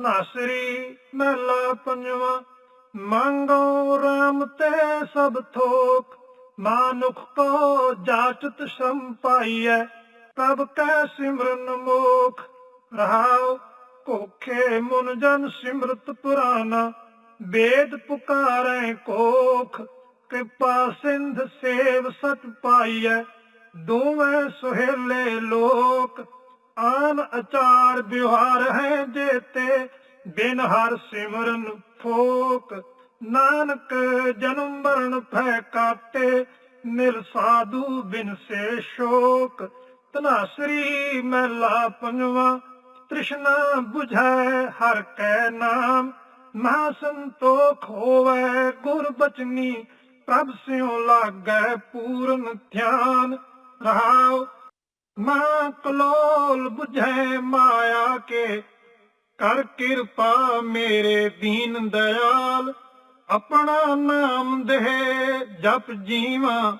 ਤਨਾਸਰੀ ਮਹਿਲਾ ਪੰਜਵਾ, ਮੰਗੋ ਰਾਮ ਤੇ ਸਭ ਥੋਕ, ਮਾਨੁਖ ਕੋ ਜਾਚਤ ਸ਼ਰਮ ਤਬ ਕੈ ਸਿਮਰਨ ਮੋਖ, ਰਹਾਉ ਕੋਖੇ ਮੁਨ ਜਨ ਸਿਮਰਤ ਪੁਰਾਨਾ, ਵੇਦ ਪੁਕਾਰੈ ਕੋਖ, ਕਿਰਪਾ ਸਿੰਧ ਸੇਵ ਸਤ ਪਾਈਐ, ਦੋਵੇਂ ਸੁਹੇਲੇ ਲੋਕ। ਆਨ ਅਚਾਰ ਵਿਵਹਾਰ ਹੈ ਜੇਤੇ, ਬਿਨ ਹਰ ਸਿਮਰਨ ਫੋਕ। ਨਾਨਕ ਜਨਮ ਮਰਨ ਭੈ ਕਾਟੇ ਨਿਰ ਸਾਧੂ ਬਿਨ ਸੇ ਸ਼ੋਕ। ਤਨਾਸਰੀ ਮਹਿਲਾ ਪੰਜਵਾ, ਤ੍ਰਿਸ਼ਨਾ 부ਝੈ ਹਰ ਕੈ ਨਾਮ। ਮਹਾ ਸੰਤੋਖ ਹੋਵੈ ਗੁਰ ਬਚਨੀ, ਪ੍ਰਭ ਸਿਉ ਲਾਗੈ ਪੂਰਨ ਧਿਆਨ। ਰਹਾਉ ਮਾ ਕਲੋਲ 부ਝੈ ਮਾਇਆ ਕੇ, ਕਰ ਕਿਰਪਾ ਮੇਰੇ ਦੀਨ ਦਇਆਲ। ਆਪਣਾ ਨਾਮ ਦੇ ਜਪ ਜੀਵਾ,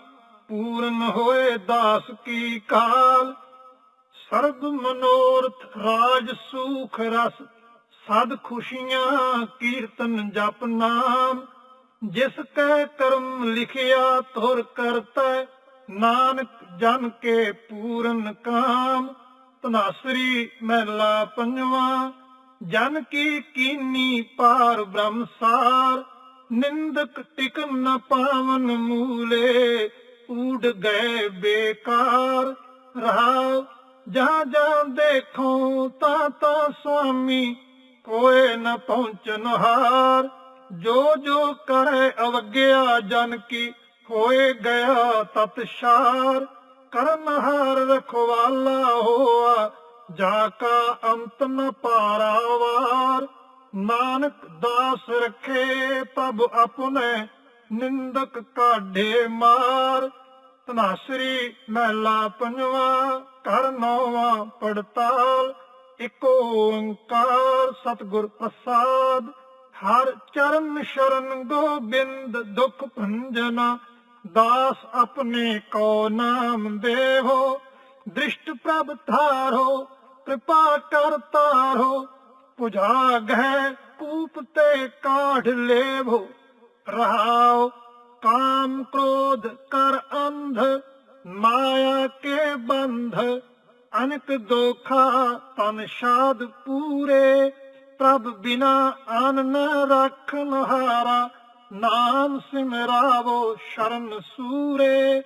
ਪੂਰਨ ਹੋਏ ਦਾਸ ਕੀ ਕਾਲ। ਸਰਬ ਮਨੋਰਥ ਰਾਜ ਸੁਖ ਰਸ, ਸਦ ਖੁਸ਼ੀਆਂ ਕੀਰਤਨ ਜਪ ਨਾਮ। ਜਿਸ ਕੈ ਕਰਮ ਲਿਖਿਆ ਤੁਰ ਕਰਤਾ, ਨਾਨਕ ਜਨ ਕੇ ਪੂਰਨ ਕਾਮ, ਤਨਾਸਰੀ ਮਹਿਲਾ ਪੰਜਵਾ। ਜਨ ਕੀ ਕੀਨੀ ਪਾਰ ਬ੍ਰਹਮਸਾਰ ਨਿੰਦਕ ਟਿਕ ਨ ਪਾਵਨ ਮੂਲੇ ਊਡ ਗਏ ਬੇਕਾਰ। ਰਹਾਉ ਜਾਂ ਜਾਂ ਦੇਖੋ, ਤਾਂ ਤਾਂ ਸੁਆਮੀ, ਕੋਏ ਨ ਪਹੁੰਚਨ ਹਾਰ। ਜੋ ਜੋ ਕਰੇ ਅਵਗਿਆ ਜਨ ਕੀ ਹੋਏ ਗਿਆ ਤਤਸ਼ਾਰ ਕਰਨ ਹਾਰ ਰਖਵਾਲਾ ਹੋਆ, ਜਾ ਕਾ ਅੰਤ ਨ ਪਾਰਾਵਾਰ ਨਾਨਕ ਦਾਸ ਰਖੇ ਪ੍ਰਭ ਆਪਣੇ, ਨਿੰਦਕ ਕਾਢੇ ਮਾਰ। ਤਨਾਸਰੀ ਮਹਿਲਾ ਪੰਜਵਾ ਕਰ ਨੌਵਾਂ ਪੜਤਾਲ। ਇਕ ਓੰਕਾਰ ਸਤਿਗੁਰ ਪ੍ਰਸਾਦ। ਹਰ ਚਰਨ ਸ਼ਰਨ ਗੋਬਿੰਦ ਦੁਖ ਭੰਜਨਾ ਦਾਸ ਆਪਣੇ ਕੋ ਨਾਮ ਦੇਵੋ, ਦ੍ਰਿਸ਼ਟ ਪ੍ਰਭ ਧਾਰੋ, ਕਿਰਪਾ ਕਰ ਤਾਰੋ ਪੁਜਾ ਗਹਿ ਕੂਪ ਤੇ ਕਾਢ ਲੇਵੋ। ਰਹਾਉ ਕਾਮ ਕ੍ਰੋਧ ਕਰ ਅੰਧ, ਮਾਇਆ ਕੇ ਬੰਧ, ਅਨਕ ਦੋਖਾ ਤਨ ਸ਼ਾਦ ਪੂਰੇ, ਪ੍ਰਭ ਬਿਨਾ ਆਨ ਨ ਰੱਖਨ ਹਾਰਾ ਨਾਮ ਸਿਮਰਾਵੋ ਸ਼ਰਨ ਸੂਰੇ,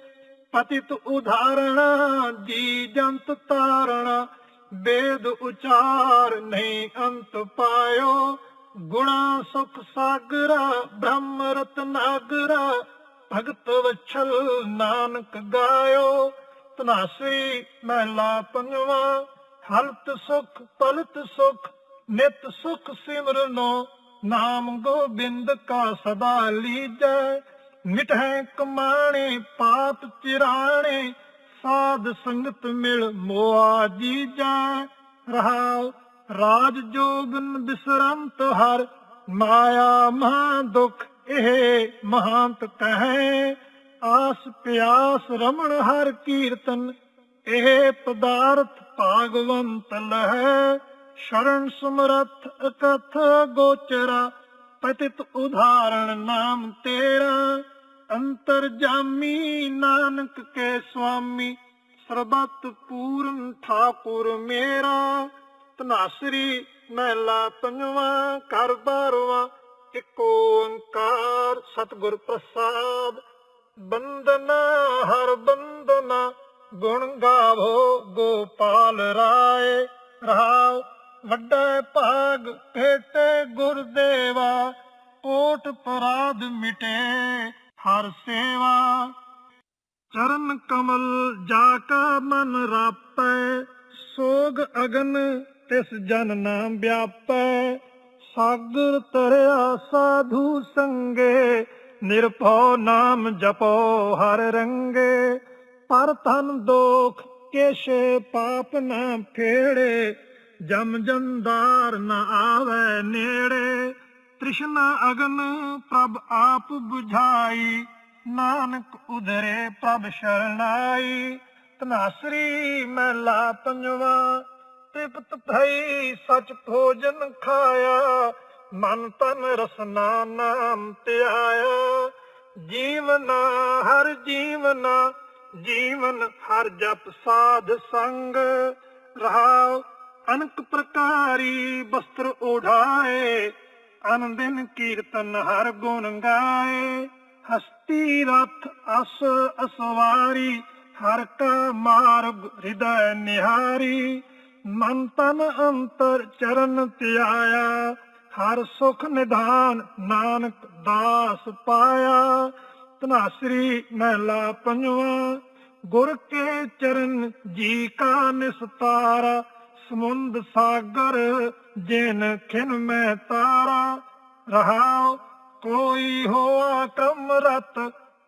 ਪਤਿਤ ਉਧਾਰਣਾ ਜੀ ਜੰਤ ਤਾਰਣਾ, ਵੇਦ ਉਚਾਰ ਨਹੀਂ ਅੰਤ ਪਾਇਓ, ਗੁਣਾ ਸੁਖ ਸਾਗਰਾ, ਬ੍ਰਹਮ ਰਤਨਾਗਰਾ ਭਗਤ ਵਛਲ ਨਾਨਕ ਗਾਇਓ। ਤਨਾਸੀ ਮਹਿਲਾ ਪੰਜਵਾ, ਹਲਤ ਸੁਖ, ਪਲਤ ਸੁਖ, ਨਿਤ ਸੁਖ ਸਿਮਰਨੋ। ਨਾਮ ਗੋਬਿੰਦ ਕਾ ਸਦਾ ਲੀਜੈ ਮਿਟਹਿ ਕਮਾਣੇ, ਪਾਪ ਚਿਰਾਣੇ, ਸਾਧ ਸੰਗਤ ਮਿਲ ਮੋਆ ਜੀਜੈ। ਰਹਾਉ ਰਾਜ ਜੋਗਨ ਬਿਸਰੰਤ ਹਰ, ਮਾਇਆ ਮਹਾ ਦੁਖ ਇਹ ਮਹਾਂਤ ਕਹੈ। ਆਸ ਪਿਆਸ ਰਮਣ ਹਰ ਕੀਰਤਨ, ਇਹ ਪਦਾਰਥ ਭਾਗਵੰਤ ਲਹੈ। ਸ਼ਰਨ ਸਮਰਥ ਅਕਥ ਗੋਚਰਾ, ਪਤਿਤ ਉਧਾਰਣ ਨਾਮ ਤੇਰਾ। ਅੰਤਰ ਜਾਮੀ ਨਾਨਕ ਕੇ ਸੁਆਮੀ, ਸਰਬਤ ਪੂਰਨ ਠਾਕੁਰ ਮੇਰਾ। ਤਨਾਸਰੀ ਮਹਿਲਾ ਪੰਜਵਾ ਕਰ ਬਾਰਵਾ, ਇੱਕ ਓੰਕਾਰ ਸਤਿਗੁਰ ਪ੍ਰਸਾਦ। ਬੰਦਨਾ, ਹਰ ਬੰਦਨਾ, ਗੁਣ ਗਾਵੋ ਗੋਪਾਲ ਰਾਏ। ਰਾਵ ਵੱਡਾ ਭਾਗ ਭੇਟੇ ਗੁਰਦੇਵਾ ਕੋਟ ਪਰਾਧ ਮਿਟੇ, ਹਰ ਸੇਵਾ। ਚਰਨ ਕਮਲ ਜਾ ਕਾ ਮਨ ਰਾਪੈ, ਸੋਗ ਅਗਨ ਤਿਸ ਜਨ ਨਾਮ ਵਿਆਪੈ। ਸਾਗਰ ਤਰਿਆ ਸਾਧੂ ਸੰਗੇ, ਨਿਰਭਉ ਨਾਮ ਜਪੋ ਹਰ ਰੰਗੇ। ਪਰ ਤਨ ਦੋਖ ਕੇਸ਼ੇ ਪਾਪ ਨਾ ਫੇੜੇ ਜਮ ਜੰਦਾਰ ਨ ਆਵੇ ਨੇੜੇ, ਤ੍ਰਿਸ਼ਨਾ ਅਗਨ ਪ੍ਰਭ ਆਪ 부ਝਾਈ ਨਾਨਕ ਉਧਰੇ ਪ੍ਰਭ ਸ਼ਰਨਾਈ ਤਨਾਸਰੀ ਮਹਿਲਾ ਪੰਜਵਾ, ਤ੍ਰਿਪਤ ਭਈ ਸਚ ਭੋਜਨ ਖਾਇਆ, ਮਨ ਤਨ ਰਸਨਾ ਨਾਮ ਧਿਆਇਆ ਜੀਵਨਾ ਹਰ ਜੀਵਨਾ, ਜੀਵਨ ਹਰ ਜਪ ਸਾਧ ਸੰਗ, ਰਹਾਉ ਅਨਕ ਪ੍ਰਕਾਰੀ ਬਸਤਰ ਓਢਾਏ ਅਨ ਕੀਰਤਨ ਹਰ ਗੁਣ ਗਾਏ। ਹਸਤੀ ਰਥ, ਅਸ ਅਸਵਾਰੀ, ਹਰ ਕਾ ਮਾਰਗ ਹਿਰਦੈ ਨਿਹਾਰੀ। ਮਨ ਤਨ ਅੰਤਰ ਚਰਨ ਧਿਆਇਆ, ਹਰ ਸੁਖ ਨਿਧਾਨ ਨਾਨਕ ਦਾਸ ਪਾਇਆ। ਤਨਾਸਰੀ ਮਹਿਲਾ ਪੰਜਵਾ, ਗੁਰ ਕੇ ਚਰਨ ਜੀ ਕਾ ਨਿਸਤਾਰਾ ਸਮੁੰਦ ਸਾਗਰ, ਜਿਨ ਖਿਨ ਮੈਂ ਤਾਰਾ, ਰਹਾਉ ਕੋਈ ਹੋਆ ਕਮ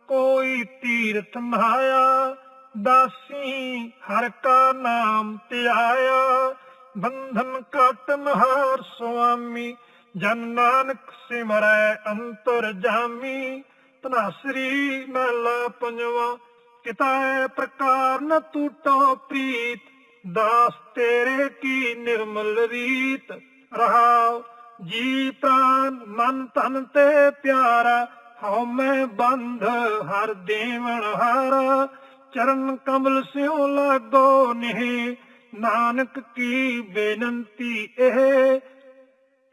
ਕੋਈ ਤੀਰਥ ਮਹਾਇਆ, ਦਾਸੀ ਹਰ ਕਾ ਨਾਮ ਧਿਆਇਆ। ਬੰਧਨ ਕਟਨ ਹਾਰ ਸੁਆਮੀ, ਜਨ ਨਾਨਕ ਸਿਮਰੈ ਅੰਤਰ ਜਾਮੀ। ਤਨਾਸਰੀ ਮਹਿਲਾ ਪੰਜਵਾ ਕਿਤਾਏ ਪ੍ਰਕਾਰ ਨ ਟੂਟੋ ਪ੍ਰੀਤ ਦਾਸ ਤੇਰੇ ਕੀ ਨਿਰਮਲ ਰੀਤ ਰਹਾਉ? ਜੀ ਪ੍ਰਾਨ, ਮਨ ਤਨ ਤੇ ਪਿਆਰਾ, ਹਉ ਮੈਂ ਬੰਧ, ਹਰ ਦੇਵਨ ਹਾਰਾ। ਚਰਨ ਕਮਲ ਸਿਉ ਲਾਗੋ ਨਿਹ, ਨਾਨਕ ਕੀ ਬੇਨੰਤੀ ਇਹ?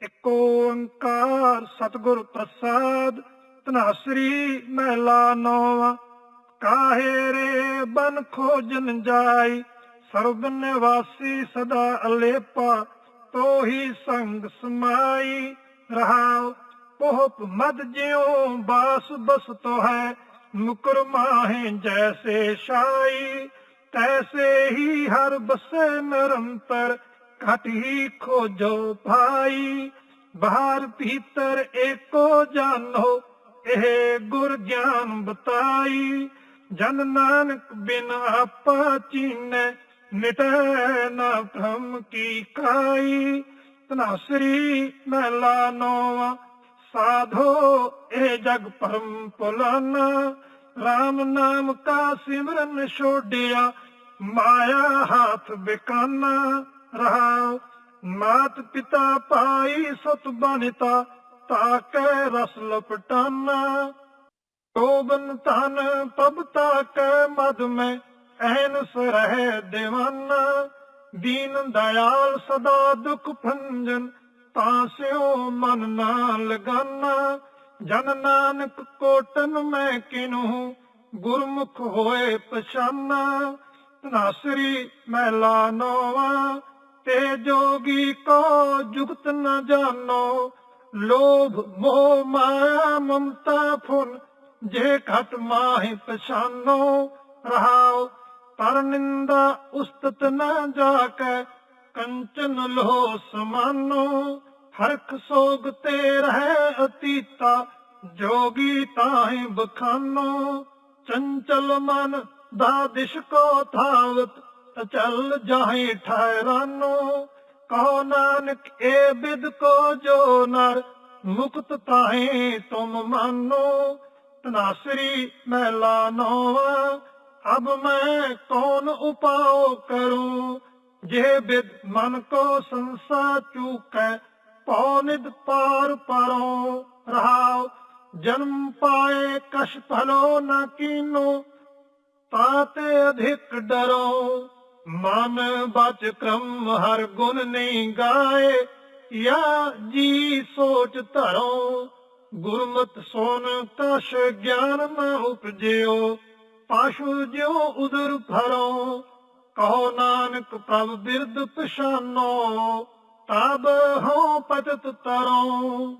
ਇਕ ਓੰਕਾਰ ਸਤਿਗੁਰ ਪ੍ਰਸਾਦ ਤਨਾਸਰੀ ਮਹਿਲਾ ਨੌਵਾਂ। ਕਾਹੇ ਰੇ ਬਨ ਖੋਜਨ ਜਾਈ? ਸਰਬ ਨਿਵਾਸੀ ਸਦਾ ਅਲੇਪਾ, ਤੋਹੀ ਸੰਗ ਸਮਾਈ ਰਹਾਉ। ਪੋਪ ਮਦ ਜਿਉ ਬਾਸ ਬਸ ਤੋ ਹੈ ਮੁਕਰ ਮਾਹੇ ਜੈਸੇ ਸ਼ਾਈ। ਤੈਸੇ ਹੀ ਹਰ ਬਸੇ ਨਿਰੰਤਰ, ਘਟ ਹੀ ਖੋਜੋ ਭਾਈ। ਬਾਹਰ ਭੀਤਰ ਏਕੋ ਜਾਨੋ, ਇਹ ਗੁਰ ਗਿਆਨ ਬਤਾਈ। ਜਨ ਨਾਨਕ ਬਿਨ ਆਪਾ ਚੀਨੈ ਮਿਟੈ ਨਾ ਭ੍ਰਮ ਕੀ ਕਾਈ ਤਨਾਸਰੀ ਮਹਿਲਾ ਨੋਵਾ, ਸਾਧੋ ਇਹ ਜਗ ਪਰਮ ਪੁਲਾਨਾ RAM ਨਾਮ ਕਾ ਸਿਮਰਨ ਛੋੜਿਆ ਮਾਇਆ ਹਾਥ ਬਿਕਾਨਾ ਰਹਾ ਮਾਤ ਪਿਤਾ ਪਾਈ ਸਤ ਬਨਿਤਾ, ਤਾਕੈ ਰਸ ਲਪਟਾਨਾ। ਟੋਬਨ ਤਨ ਪਬਤਾ ਕੈ ਮਦ ਮੈਂ ਐਨਸ ਰਹਿ دیਵਾਨਾ ਦੀਨ ਦਇਆਲ ਸਦਾ ਦੁਖ ਭੰਜਨ, ਤਾਂ ਸਿਓ ਮਨ ਨਾ ਲਗਾਨਾ। ਜਨ ਨਾਨਕ ਕੋਟਨ ਮੈਂ ਕਿਨੂ, ਗੁਰਮੁਖ ਹੋਏ ਪਛਾਨਾ। ਤਨਾਸਰੀ ਮਹਿਲਾ ਨੋਵਾ, ਤੇ ਜੋਗੀ ਕੋ ਜੁਗਤ ਨ ਜਾਣੋ ਲੋਭ ਮੋਹ ਮਾਇਆ ਮਮਤਾ ਫੁਨ, ਜੇ ਘਟ ਮਾਹਿ ਪਛਾਨੋ। ਰਹਾਓ ਪਰ ਨਿੰਦਾ ਉਸਤਤ ਨ ਜਾਕੈ, ਕੰਚਨ ਲੋ ਸਮਾਨੋ। ਹਰਖ ਸੋਗ ਤੇ ਰਹਿ ਅਤੀਤਾ, ਜੋਗੀ ਤਾਹੀ ਬਖਾਨੋ। ਚੰਚਲ ਮਨ ਦਾ ਦਿਸ਼ ਕੋ ਥਾਵਤ, ਅਚਲ ਜਾਹੇ ਠਹਿਰਾਨੋ। ਕਹੋ ਨਾਨਕ, ਏ ਬਿਦ ਕੋ ਜੋ ਨਰ, ਮੁਕਤ ਤਾਹੇ ਤੁਮ ਮਾਨੋ। ਤਨਾਸਰੀ ਮਹਿਲਾ ਨੋਵਾ ਅਬ ਮੈਂ ਕੌਣ ਉਪਾਉ ਕਰੂੰ? ਜੇ ਬਿਦ ਮਨ ਕੋ ਸੰਸਾ ਚੂਕੈ, ਪਉ ਨਿਦ ਪਾਰ ਪਰੋ ਰਹਾਉ, ਜਨਮ ਪਾਏ ਕਛ ਭਲੋ ਨ ਕੀਨੋ ਤਾਤੇ ਅਧਿਕ ਡਰੋ। ਮਨ ਬਚ ਕ੍ਰਮ ਹਰ ਗੁਣ ਨਹੀਂ ਗਾਏ, ਯਾ ਜੀ ਸੋਚ ਧਰੋ। ਗੁਰਮਤ ਸੋਨ ਕਛ ਗਿਆਨ ਨਾ ਉਪਜਿਓ। ਪਾਸ਼ੂ ਜਿਉ ਉਦਰ ਫਰੋ ਕਹੋ ਨਾਨਕ ਪ੍ਰਭ ਬਿਰਦ ਪਛਾਨੋ ਤਬ ਹੋ ਪਤਤ ਤਰੋ।